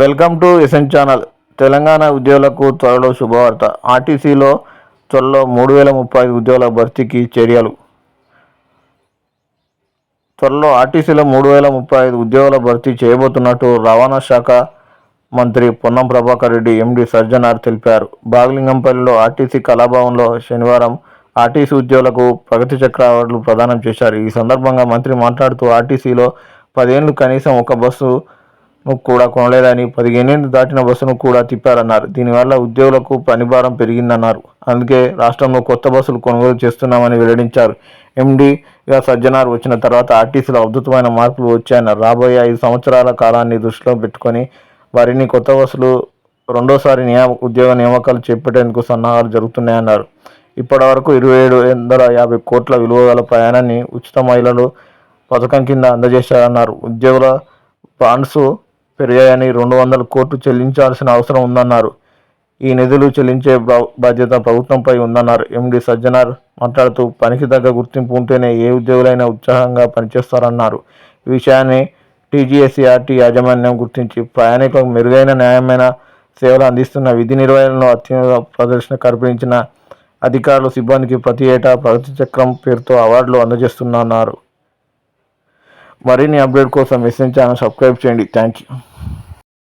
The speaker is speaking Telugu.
Welcome to SN channel. Telangana ఉద్యోగులకు త్వరలో శుభవార్త. ఆర్టీసీలో త్వరలో మూడు వేల ముప్పై ఉద్యోగుల భర్తీకి చర్యలు. త్వరలో ఆర్టీసీలో మూడు వేల ముప్పై ఐదు ఉద్యోగుల భర్తీ చేయబోతున్నట్టు రవాణా శాఖ మంత్రి పొన్నం ప్రభాకర్ రెడ్డి ఎండి సజ్జనార్ తెలిపారు. బాగలింగంపల్లిలో ఆర్టీసీ కళాభవన్లో శనివారం ఆర్టీసీ ఉద్యోగులకు ప్రగతి చక్ర అవార్డులు ప్రదానం చేశారు. ఈ సందర్భంగా మంత్రి మాట్లాడుతూ ఆర్టీసీలో పదేళ్ళు కనీసం ఒక బస్సు కూడా కొనలేదని పదిహేనేళ్ళు దాటిన బస్సును కూడా తిప్పారన్నారు దీనివల్ల ఉద్యోగులకు పనిభారం పెరిగిందన్నారు. అందుకే రాష్ట్రంలో కొత్త బస్సులు కొనుగోలు చేస్తున్నామని వెల్లడించారు. ఎండీగా సజ్జనార్ వచ్చిన తర్వాత ఆర్టీసీలో అద్భుతమైన మార్పులు వచ్చాయన్నారు. రాబోయే ఐదు సంవత్సరాల కాలాన్ని దృష్టిలో పెట్టుకొని వారిని కొత్త బస్సులు రెండోసారి నియామ ఉద్యోగ నియామకాలు చేపట్టేందుకు సన్నాహాలు జరుగుతున్నాయన్నారు. ఇప్పటివరకు ఇరవై ఏడు వందల యాభై కోట్ల విలువ గల ప్రయాణాన్ని ఉచిత మహిళలు పథకం కింద అందజేశారన్నారు. ఉద్యోగుల బాండ్స్ పెరిగాయని రెండు వందల కోట్లు చెల్లించాల్సిన అవసరం ఉందన్నారు. ఈ నిధులు చెల్లించే బా- బాధ్యత ప్రభుత్వంపై ఉందన్నారు. ఎండి సజ్జనార్ మాట్లాడుతూ పనికి తగ్గ గుర్తింపు ఉంటేనే ఏ ఉద్యోగులైనా ఉత్సాహంగా పనిచేస్తారన్నారు. ఈ విషయాన్ని టీజీఎస్సీఆర్టీ యాజమాన్యం గుర్తించి ప్రయాణికులకు మెరుగైన న్యాయమైన సేవలు అందిస్తున్న విధి నిర్వహణలో అత్యున్నత ప్రదర్శన కల్పించిన అధికారులు సిబ్బందికి ప్రతి ఏటా ప్రగతి చక్రం పేరుతో అవార్డులు అందజేస్తున్నారు మరిన్ని అప్డేట్ కోసం మెసేజ్ ఛానల్ సబ్స్క్రైబ్ చేయండి. Thank you